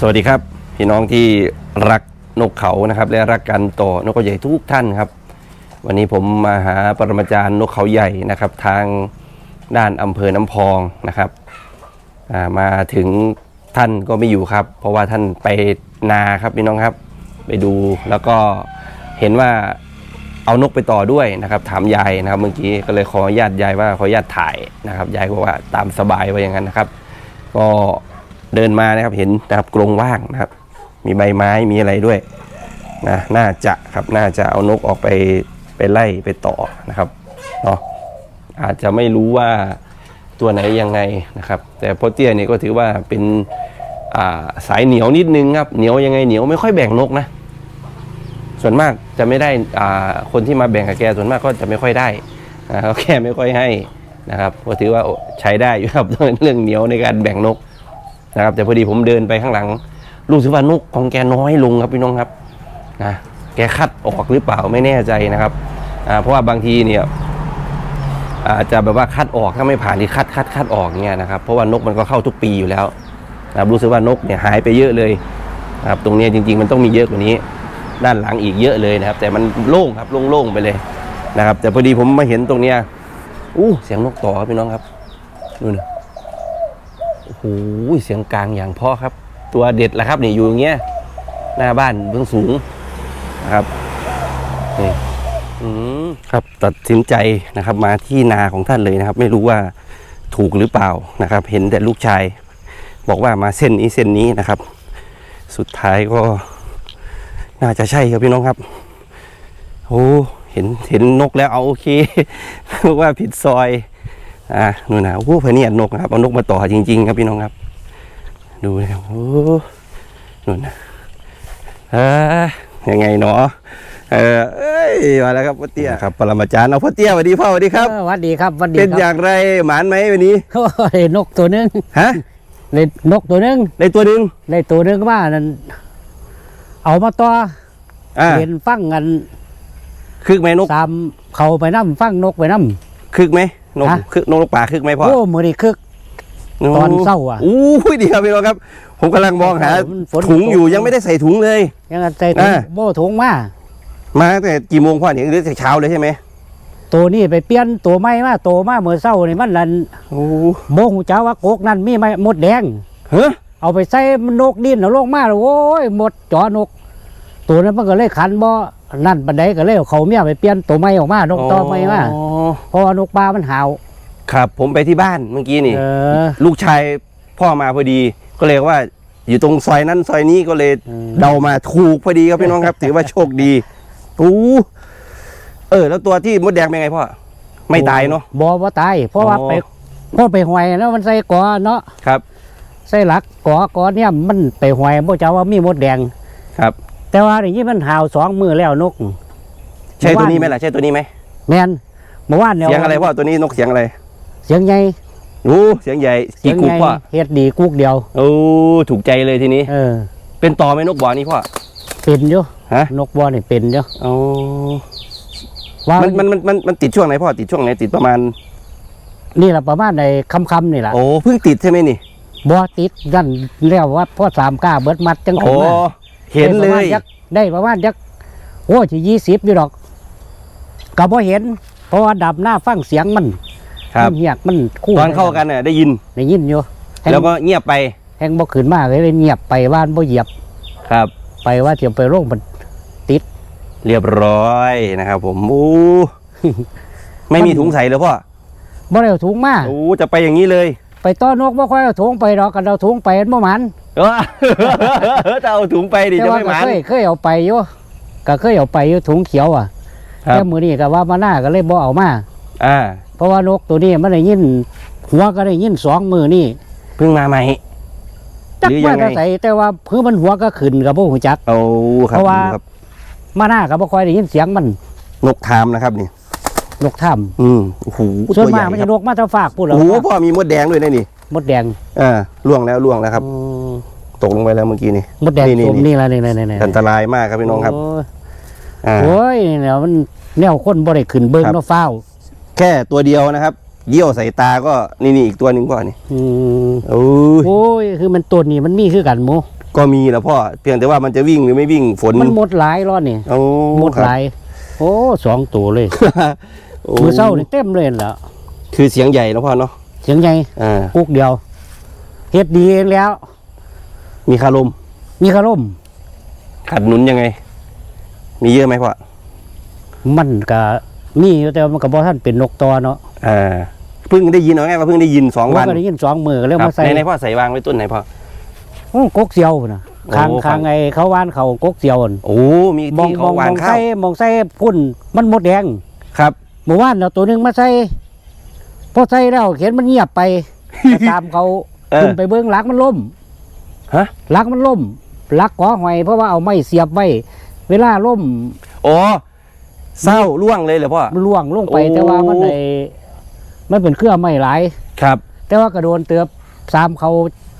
สวัสดีครับ พี่น้องที่รักนกเขานะครับและรักกันต่อนกเขาใหญ่ทุกท่านครับ วันนี้ผมมาหาปรมาจารย์นกเขาใหญ่นะครับ ทางด้านอำเภอน้ำพองนะครับามาถึงท่านก็ไม่อยู่ครับ เพราะว่าท่านไปนาครับพี่น้องครับไปดูแล้วก็เห็นว่าเอานกไปต่อด้วยนะครับ ถามยายนะครับ เมื่อกี้ก็เลยขออนุญาตยายว่าขออนุญาตถ่ายนะครับยายก็บอกว่าตามสบายไว่าอย่างนั้นนะครับ ก็ เดินมานะครับเห็นนะครับกรงว่างนะครับ มีใบไม้มีอะไรด้วยนะน่าจะครับน่าจะเอานกออกไปไปไล่ไปต่อนะครับเนาะอาจจะไม่รู้ว่าตัวไหนยังไงนะครับ แต่พ่อเตี้ยเนี่ยก็ถือว่าเป็นาสายเหนียวนิดนึงครับเหนียวยังไงเหนียวไม่ค่อยแบ่งนกนะ ส่วนมากจะไม่ได้คนที่มาแบ่งกับแกส่วนมากก็จะไม่ค่อยได้นะเขาแค่ไม่ค่อยให้นะครับก็ถือว่าใช้ได้อยู่ครับเรื่องเหนียวในการแบ่งนก นะครับ แต่พอดีผมเดินไปข้างหลังรู้สึกว่านกของแกน้อยลงครับพี่น้องครับนะแกคัดออกหรือเปล่าไม่แน่ใจนะครับเพราะว่าบางทีเนี่ยอาจจะแบบว่าคัดออกถ้าไม่ผ่านที่คัดคัดคัดออกเนี่ยนะครับเพราะว่านกมันก็เข้าทุกปีอยู่แล้วนะครับรู้สึกว่านกเนี่ยหายไปเยอะเลยนะครับตรงนี้จริง ๆ มันต้องมีเยอะกว่านี้ ด้านหลังอีกเยอะเลยนะครับ แต่มันโล่งครับโล่งๆไปเลยนะครับ แต่พอดีผมมาเห็นตรงเนี้ยอู้เสียงนกต่อครับพี่น้องครับนู่นนะ โอ้โหเสียงกลางอย่างพราะครับ ตัวเด็ดแหละครับนี่อยู่อย่างเงี้ยหน้าบ้านเบื้องสูงนะครับนี่อืมครับตัดสินใจนะครับมาที่นาของท่านเลยนะครับ ไม่รู้ว่าถูกหรือเปล่านะครับ เห็นแต่ลูกชาย บอกว่ามาเส้นนี้เส้นนี้นะครับ สุดท้ายก็ น่าจะใช่ครับพี่น้องครับโอ้เห็นเห็นนกแล้วเอาโอเคว่าผิดซอย อ่านู่นนะโอ้พะเนียดนกนะครับเอานกมาต่อจริง ๆ ครับพี่น้องครับ ดูนะครับโอ้นู่นนะเออยังไงเนาะเออเอ้ยมาแล้วครับพ่อเตี้ยครับปรมาจารย์เอาพ่อเตี้ยสวัสดีพ่อสวัสดีครับเออหวัดดีครับหวัดดีเป็นคอรับย่างไรหมานไหมวันนี้โอ้ยนกตัวหนึงฮะเลยนกตัวหนึงในตัวหนึ่งเลยตัวหนึงว่านั่นเอามาต่ออ่าเห็นฟังกันคึกไหมนกตามเขาไปน้ำฟังนกไปน้คึกไหม นกฮะ คึกนกนกป่าคึกไหมำพ่อโอ้มือนี่คึก ตอนเศร้าอะอู้ยเดียวพี่น้องครับ ผมกำลังมองหามันฝนถุงอยู่ตกยังไม่ได้ใส่ถุงเลย ยังไงใจถุงอ่าโม่ถุงมามาตั้งแต่กี่โมงพ่อเนี่ยหรือแต่เช้าเลยใช่ไหมตัวนี้ไปเปลี่ยนตัวไม่มาตัวมาเมื่อเศร้านี่มันนั่นโอ้โมงหูเจ้าว่ากกนั่นมีไหมมดแดง เฮ้ยเอาไปใส่นกดินเอาลงมาแล้วโอ้ยหมดจอนก ตัวนั้นมันก็เลยขันบ่นั่นบันไดก็เลยเอาเขาเมียไปเปลี่ยนตัวไม่ออกมานกต่อไม่มา อ๋อ เพราะว่านกปลามันหาว ครับผมไปที่บ้านเมื่อกี้นี่ เออ ลูกชายพ่อมาพอดี ก็เลยว่าอยู่ตรงซอยนั้นซอยนี้ก็เลยอืม เดามาถูกพอดีครับพี่น้องครับ ถือว่าโชคดีอู้เออ แล้วตัวที่มดแดงเป็นไงพ่อไม่ตายเนาะ บ่บ่ตายเพราะว่าอ๋อ ไปพ่อไปหวยแล้วมันใส่กอเนาะครับ ใส่หลักกอกอเนี่ยมันไปหวยบ่เจ้าว่ามีมดแดง ครับ แต่ว่าอย่างนี้มันหาวสองมือแล้วนก ใช่ตัวนี้ไหมล่ะใช่ตัวนี้ไหมแม่น เมื่อวานเนี่ยเสียงอะไรพ่อตัวนี้นกเสียงอะไร เสียงใหญ่โอ้เสียงใหญ่เสีกี่ยงกุกใหญ่พ่อเฮ็ดดีกุกเดียวโอ้ถูกใจเลยทีนี้ เออ เป็นต่อไหมนกบ่อนี่พ่อเป็นอยู่ฮะนกบ่นี่เป็นอยู่อ๋อว่ามันมันมันมันมันติดช่วงไหนพ่อติดช่วงไหนติดประมาณ นี่ล่ะประมาณในค่ำๆนี่ล่ะโอ้เพิ่งติดใช่ไหมนี่บ่ติดนั่นแล้วว่าพ่อสามก้าเบิดมัดจังโอ้ขึ้นมาเห็นเลได้ประมาณยจักได้ประมาณจักโอ้สิยี่สิบอยู่ดอกก็บ่เห็น เพราะว่าดับหน้าฟังเสียงมันครับ มันเหียกมันคู่ตอนเข้ากันน่ะได้ยิน ได้ยินอยู่แฮงแล้วก็เงียบไปแฮงบ่ขึ้นมาเลยเงียบไปว่านบ่เหยียบครับ ไปว่าเตรียมไปโรงมันเรียบร้อยนะครับ ผมโอ้ไม่มีถุงใส่เลยพ่อบ่ได้เอาถุงมาโอ้จะไปอย่างนี้เลยไปต้อนนกบ่ค่อยเอาถุงไปดอกกันเอาถุงไปมันบ่หมันเออจะเอาถุงไปดิแต่จะว่าไม่หก็มันเคยเคยเอาไปอยู่ก็เคยเอาไปอยู่ถุงเขียวอะ ครับ แต่มื้อนี้ก็ว่ามาหน้าก็เลยบ่เอามาอ่าเพราะว่านกตัวนี้มันได้ยินหัวก็ได้ยินสองมือนี่เพิ่งมาใหม่ จักหรือยัว่างไงจะใส่แต่ว่าพื้นมันหัวก็ขึ้นกับพวกหูจัก โอ้ครับเพราะว่า ครับมาหน้ากับบ่ค่อยได้ยินเสียงมันนกทามนะครับนี่ นกถ้อืมโอ้โหำส่วนตัวใหมาญ่กมันครัจะบนกมาแตะฝากพูดแล้โอ้วโหพ่อมีมดแดงด้วยนะนี่มดแดงอ่าล่วงแล้วล่วงแล้วครับ อืมตกลงไปแล้วเมื่อกี้นี่ มดแดงนี่นี่ สมนี่ละนี่นี่นี่นี่อันตรายมากครับพี่น้องครับ โย อ่า โอ้ยเนี่ยมันแนวคนบ่ได้ขึ้นเบิ่งครับ เนาะฟ้าวแค่ตัวเดียวนะครับ เยี่ยวใส่ตาก็นี่นี่อีกตัวหนึ่งพ่อนี่อืมโอ้ยโอ้ยคือมันตัวนี้มันมีคือกันหมูกก็มีแล้วพ่อเพียงแต่ว่ามันจะวิ่งหรือไม่วิ่งฝนมันหมดหลายรอดนี่โอ้หมดหลาย โอ้สองตัวเลยครับโมือเศร้านี่เต็มเลยแล้วคือเสียงใหญ่แล้วพ่อเนาะเสียงใหญ่อ่า กุกเดียวเฮ็ดดีเองแล้ว มีคารมมีคารมขัดหนุนยังไง มีเยอะไหมพ่อมันก็มีอยู่แต่ว่ามันก็บ่ทันเป็นนกตอเนาะอ่าเพิ่งได้ยินเอาไงว่าเพิ่งได้ยินสองผมวันก็ได้ยินสองมือก็เลยครับมาใส่ในในพ่อใส่วางไว้ต้นไหนพ่อโอ้กกเสียวน่ะโอ้คางครับคางไอ้เขาว่านเขากกเสียวน่ะโอ้มีมองที่มเขาองหวามนองข้าใส่วมองใส่พุ่นมันหมดแดงครับเมื่อวานเราตัวหนึงมาใส่พอใส่แล้วเห็นมันเงียบไปก็ตามเขาเออขึ้นไปเบิ้งหลักมันล่มฮะหลักมันล่มหลักกอหอยเพราะว่าเอาไม้เสียบไว้ เวลาล่มโอ้เศร้าล่วงเลยเหรอพ่อ มันล่วงลงไปโอ้ แต่ว่ามันไอ้มันเป็นเครื่องไม่หลาย ครับ แต่ว่ากระโดนเตือบสามเขา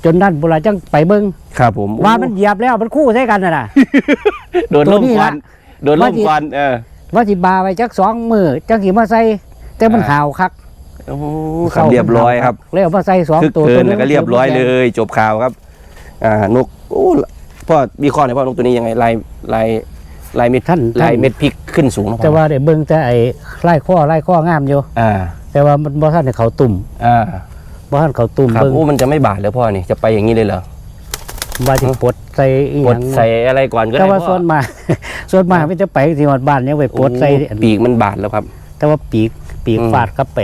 จนนั่นบุราจังไปเบิ้งครับผมว่ามันเหยียบแล้วมันคู่ใส่กันน่ะนะ โดนล่มตัวนี้ควัละนโดนล่มว่าที่ควันเออว่าสิบาไว้จักสองมือจังสิมาใส่แต่มันอ่าหาวคักโอ้ครับเรียบร้อยครับแล้วเอามาใส่สองคือตัวเกิตัวนหนึแล้วงก็เรียบร้อยเลย จบข่าวครับ อ่านกโอ้พ่อมีข้อไหนพ่อนกตัวนี้ยังไงลายลาย ลายเม็ดท่านลาท่ายนเม็ดพริกขึ้นสูงนะพ่อแต่ว่าได้เบิ่งแต่ไอ้ไล่ข้อไล่ข้องามอยู่อ่าแต่ว่ามันบ่ทันให้เขาตุ่มอ่าบ่ทันเขาตุ่มครับเบิ่งโอ้มันจะไม่บาดเลยพ่อนี่จะไปอย่างนี้เลยเหรอว่าสิปลดใส่อีหกยัดงใส่อะไรก่อนก็แต่ได้ว่าพ่ส่อวนมากส่วนมากมันจะไปที่ฮอดบ้านเนี่ยไปปลดใส่โอ้ปีกมันบาดแล้วครับ แต่ว่าปีกปีกอืมฟาดกับไป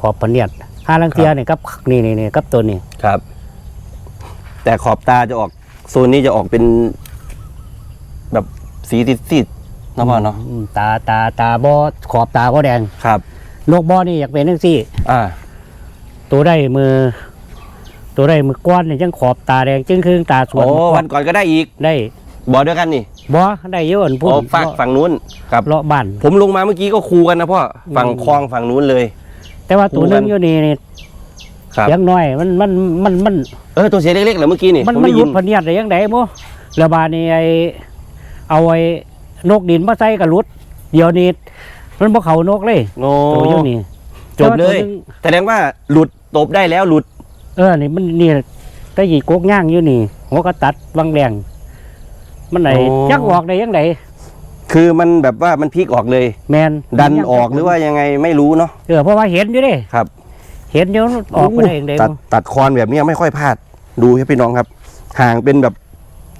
ขอบพะเนียดห้าลังเทียนี่กับนี่นี่นี่กับตัวนี้ครับ แต่ขอบตาจะออกโซนนี้จะออกเป็น แบบ สีติดๆนะพ่อเนาะอืมตาตาตาบ่ขอบตาบ่แดงครับนกบ่นี่อยากเป็นจังซี่ อ่า ตัวได้มือ ตัวได้มือก้อนนี่จังขอบตาแดงจึงครึ่งตาสวโอ้นวันก่อนก็ได้อีกได้บอเดียวกันนี่บ่ได้เยอะอันพูดโอ้ฝั่งฝั่งนู้นครับ เลาะบ้าน ผมลงมาเมื่อกี้ก็คูกันนะพ่อฝั่งคลองฝั่งนู้นเลย แต่ว่าตัวหนึงอยู่นี่นี่ครับ เสียงน้อยมันมันมันมัน เออตัวเสียเล็กๆเหรอเมื่อกี้นี่มันผมมันได้หยิลุนดพะเนียดได้ยังไงโมแล้วบาดนี่ไอ เอาไอ้นกดินมาใส่กับลุด เดี๋ยวนี้มันบ่เข้านกเลยโอ้ตัวอยู่นี่จบเลยแต่ว่าตัวหนึ่งแสดงว่าหลุดตบได้แล้วหลุด เออนี่มันนี่ตะกี้กกย่างอยู่นี่หัวก็ตัดวังแรงมันไหนโอ้จักออกได้ยังไงคือมันแบบว่ามันพลิกออกเลย แมนดันออกหรือว่ายังไงไม่รู้เนาะ เออเพราะว่าเห็นอยู่เด้ครับ เห็นอยู่ออกไปได้ยังไงตัดตัดคอนแบบนี้ไม่ค่อยพลาด ดูครับพี่น้องครับ ห่างเป็นแบบ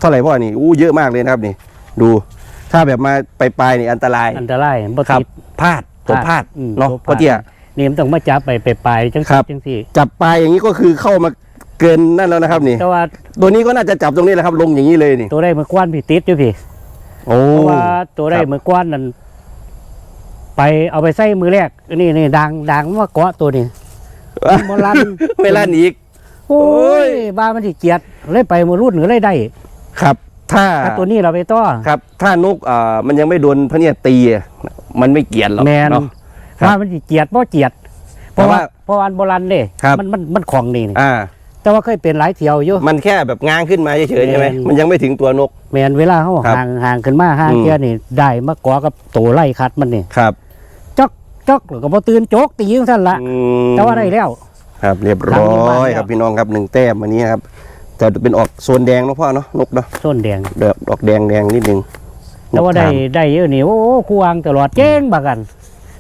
เท่าไหร่พ่อนี่อู้เยอะมากเลยนะครับนี่ ดู ถ้าแบบมาไปลายๆนี่อันตรายอันตรายบ่ครับติด พลาดตัวพลาดอืมเนาะตัวพลาด พ่อเตี้ย นี่มันต้องมาจับไปไปปลายจังครับจังสี่จับปลายอย่างนี้ก็คือเข้ามาเกินนั่นแล้วนะครับนี่ แต่ว่าตัวนี้ก็น่าจะจับตรงนี้แหละครับ ลงอย่างนี้เลยนี่ตัวได้มือกว้านพี่ติดอยู่พี่โอ้ เพราะว่าตัวได้ครับ มือกว้านนั่นไปเอาไปใส่มือแรกนี่นี่ดังดังมาเกาะตัวนี้มันบ่ลันไม่ลั่นอีก โอ้ย บ้ามันที่เกียดเลยไปมือรุ่นหรือเลยได้ ครับ ถ้าถ้าตัวนี้เราไปต่อครับ ถ้านกอ่ามันยังไม่โดนพระเนี่ยตีอะมันไม่เกลียดหรอกแมนเนาะ ครับว่ามันที่เกียดบ่เกียดเพราะแต่ว่าว่าเพราะว่าอันโบราณเด้ครับ มันมันมันของนี่นี่อ่า แต่ว่าเคยเป็นหลายเที่ยวอยู่ มันแค่แบบง้างขึ้นมาเฉยๆใช่ไหมแม่น มันยังไม่ถึงตัวนก แมนเวลาเขาครับห่างห่างขึ้นมาห่างอืม เที่ยนี่ได้มาเกาะกับตัวไล่คัดมันนี่ครับจอกจอกแล้วก็บ่ตื่นโจกตีจังซั่นละอืมแต่ว่าได้แล้ว ครับ เรียบหลังร้นี้มาอยแล้วครับพี่น้องครับหนึ่งแต้มวันนี้ครับ แต่เป็นออกโซนแดงเนาะพ่อเนาะนกเนาะส้นแดงเดอกดอกแดงแดงนิดนึงแต่ว่าได้นกได้เยอะนี่โอ้ครูอ่างตลอดเจ๊งบักกัน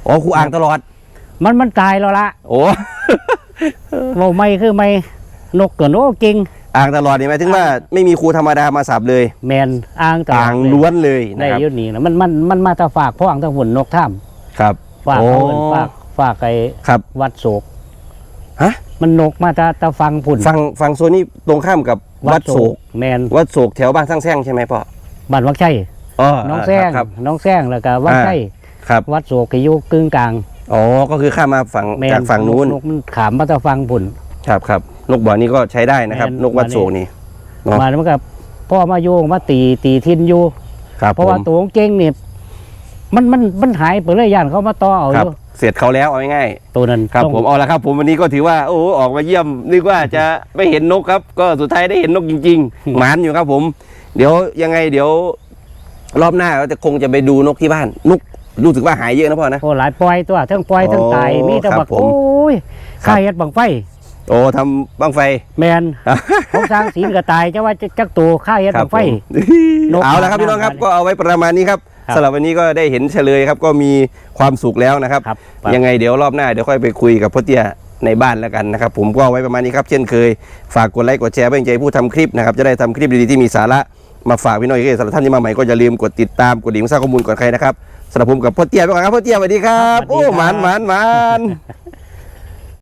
อ๋อครูอ่างตลอด มันมันตายแล้วละโอ้เว้าไม่คือไม่นกตัวโน้เก่งอ่างตลอดนี่หมายถึงว่าไม่มีครูธรรมดามาสับเลย แมนอ่างตลออ่าดงเลยล้วนเลยได้นะครับ เยอะนี่นะมันมันมันมาแตาฝากพ่ออ่างตะหุ่นนกถ้ครับำฝากโอ้เขาเอินฝากฝากไอ้ครับ วัดโศกฮะ มันนกมาตาตาฟังพุ่นฝั่งฝั่งโซนนี้ตรงข้ามกับวัดโศกแมนวัดโศกแถวบ้านสร้างแซงใช่ไหมพ่อบ้านวังไช่อ๋อน้องแซงครับน้องแซงแล้วก็วัดอ่าไช่ครับวัดโศกก็อยู่กึ่งกลางอ๋อก็คือข้ามมาฝั่งแมนจากฝั่งนู้นนกมันขามมาตาฟังพุ่นครับครับนกบ่อนี้ก็ใช้ได้นะครับแม่นนกวัดโศกนี่เนาะมาแล้วมันก็พ่อมาโยงมาตีตีทินอยู่ครับเพราะว่าผมตัวของเก่งนี่มันมันมันหายไปเลยย่านเขามาต่อเอาคอรับยู่ เสร็จเขาแล้วเอาง่ายตัวนั้นๆครับต้องผมเอาละครับ ผมวันนี้ก็ถือว่าโอ้ออกมาเยี่ยมนึกว่าจะไม่เห็นนกครับ ก็สุดท้ายได้เห็นนกจริงๆหมานอยู่ครับผม เดี๋ยวยังไงเดี๋ยว รอบหน้าเราจะคงจะไปดูนกที่บ้านนกรู้สึกว่าหายเยอะนะพ่อนะ โอ้หลายปล่อยตัวทั้งปล่อยทั้งตายโอ้มีแต่ครับบักผม โอ้ยครับข้าเฮ็ดบังไฟ โอ้ทำบ้างไฟ แมน ของสร้างศีลก็ตายจะว่าจะจักโตค่าเฮ็ดครับไฟ ผมนกเอาละครับพี่น้องครับน้ำก็เอาไว้ประมาณนี้ครับครับ สำหรับวันนี้ก็ได้เห็นเฉลยครับก็มีความสุขแล้วนะครับครับ ยังไงเดี๋ยวรอบหน้าเดี๋ยวค่อยไปคุยกับพ่อเตี้ยในบ้านแล้วกันนะครับ ผมก็เอาไว้ประมาณนี้ครับ เช่นเคย ฝากกดไลค์กดแชร์เพื่อเป็นใจผู้ทำคลิปนะครับจะได้ทำคลิปดีๆที่มีสาระมาฝากพี่น้องอีกสำหรับท่านที่มาใหม่ก็อย่าลืมกดติดตามกดดิ่งสร้างข้อมูลก่อนใครนะครับสำหรับผมกับพ่อเตี้ยไปก่อนครับพ่อเตี้ยสวัสดีครับครับสวัสดีโอ้ครับหมานหมานหมาน